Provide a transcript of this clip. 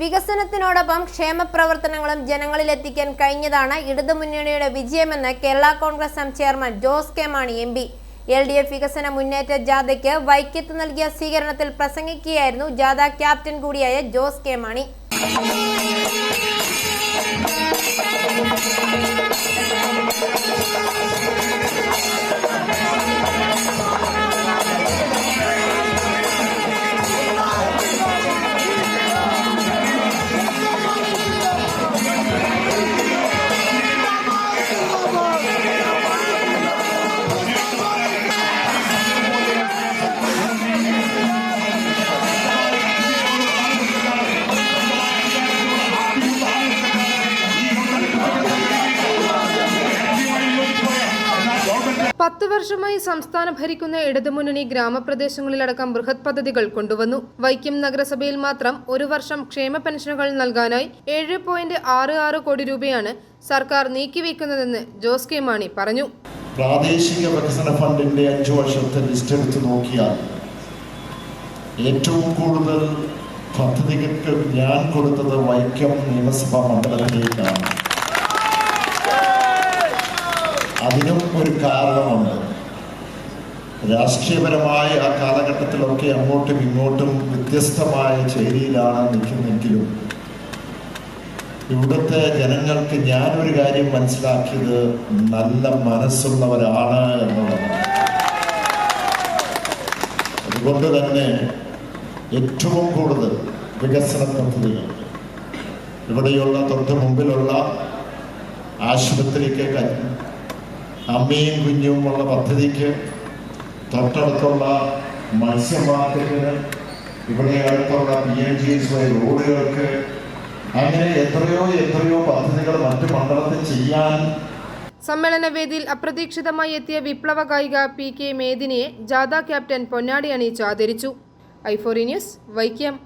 വികസനത്തിനോടൊപ്പം ക്ഷേമപ്രവർത്തനങ്ങളും ജനങ്ങളിലെത്തിക്കാൻ കഴിഞ്ഞതാണ് ഇടതുമുന്നണിയുടെ വിജയമെന്ന് Kerala Congress M chairman Jose K Mani M P. L D F വികസന മുന്നേറ്റ ജാഥയ്ക്ക് വൈക്കത്ത് നൽകിയ സ്വീകരണത്തിൽ പ്രസംഗിക്കുകയായിരുന്നു ജാഥ ക്യാപ്റ്റൻ കൂടിയായ ജോസ് കെ മാണി. പത്ത് വർഷമായി സംസ്ഥാനം ഭരിക്കുന്ന ഇടതുമുന്നണി ഗ്രാമപ്രദേശങ്ങളിലടക്കം ബൃഹത് പദ്ധതികൾ കൊണ്ടുവന്നു. വൈക്കം നഗരസഭയിൽ മാത്രം ഒരു വർഷം ക്ഷേമ പെൻഷനുകൾ നൽകാനായി ഏഴ് പോയിന്റ് ആറ് ആറ് കോടി രൂപയാണ് സർക്കാർ നീക്കിവെക്കുന്നതെന്ന് ജോസ് കെ മാണി പറഞ്ഞു. പ്രാദേശിക വികസന ഫണ്ടിന്റെ അഞ്ചു വർഷത്തെ ലിസ്റ്റ് എടുത്ത് നോക്കിയാൽ ഏറ്റവും കൂടുതൽ പദ്ധതികൾക്ക് ഞാൻ കൊടുത്തത് വൈക്കം നിയമസഭാ മണ്ഡലത്തിലേക്കാണ്. രാഷ്ട്രീയപരമായ ആ കാലഘട്ടത്തിലൊക്കെ അങ്ങോട്ടും ഇങ്ങോട്ടും വ്യത്യസ്തമായ ചേരിയിലാണ് നിൽക്കുന്നെങ്കിലും ഇവിടുത്തെ ജനങ്ങൾക്ക് ഞാനൊരു കാര്യം മനസ്സിലാക്കിയത് നല്ല മനസ്സുള്ളവരാണ് എന്നുള്ളത് അതുകൊണ്ട് തന്നെ ഏറ്റവും കൂടുതൽ വികസന പദ്ധതികൾ ഇവിടെയുള്ള തൊട്ട് മുമ്പിലുള്ള ആശുപത്രിക്ക് അമ്മയും കുഞ്ഞുമുള്ള പദ്ധതിക്ക് തൊട്ടടുത്തുള്ള മത്സ്യ മാർക്കറ്റിന് ഇവിടെ അടുത്തുള്ള P M G S Y റോഡുകൾക്ക് അങ്ങനെ എത്രയോ എത്രയോ പദ്ധതികൾ മറ്റു മണ്ഡലത്തിൽ ചെയ്യാൻ സമ്മേളന വേദിയിൽ അപ്രതീക്ഷിതമായി എത്തിയ വിപ്ലവ ഗായിക പി കെ മേദിനിയെ ജാഥ ക്യാപ്റ്റൻ പൊന്നാടി അണിയിച്ച് ആദരിച്ചു. ഐഫോറി ന്യൂസ് വൈക്കം.